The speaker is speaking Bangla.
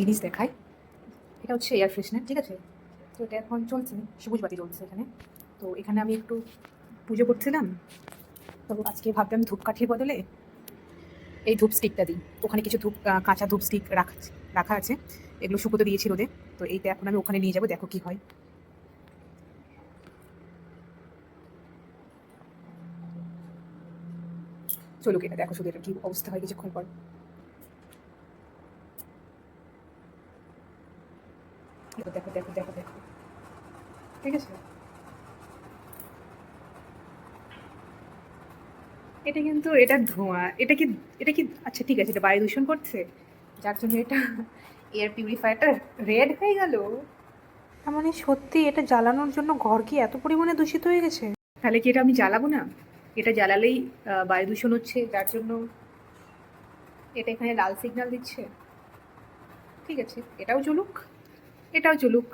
জিনিস দেখায়। এটা হচ্ছে এয়ার ফ্রেশনার ঠিক আছে? তো এটা এখন চলছে, সবুজ বাতি চলছে এখানে। তো এখানে আমি একটু পুজো করছিলাম, তো আজকে ভাবলাম ধূপকাঠির বদলে এই ধূপ স্টিকটা দিই। ওখানে কিছু ধূপ কাঁচা ধূপ স্টিক রাখা রাখা আছে। এগুলো শুকোতে দিয়েছি রোদে। তো এইটা এখন আমি ওখানে নিয়ে যাব, দেখো কি হয়। চলুক এটা, দেখো শুধু এটা কি অবস্থা হয় কিছুক্ষণ পর। দেখো দেখো দেখো দেখো ঠিক আছে? এটা কিন্তু, এটা ধোঁয়া। এটা কি এটা কি আচ্ছা ঠিক আছে, এটা বায়ু দূষণ করছে। যার জন্য এটা এয়ার পিউরিফায়ারটা রেড হয়ে গেল। তার মানে সত্যি এটা জ্বালানোর জন্য ঘর কি এত পরিমাণে দূষিত হয়ে গেছে? তাহলে কি এটা আমি জ্বালাবো না? এটা জ্বালালেই বায়ু দূষণ হচ্ছে, যার জন্য এটা এখানে লাল সিগন্যাল দিচ্ছে। ঠিক আছে, এটাও চলুক। এটাও চলুক।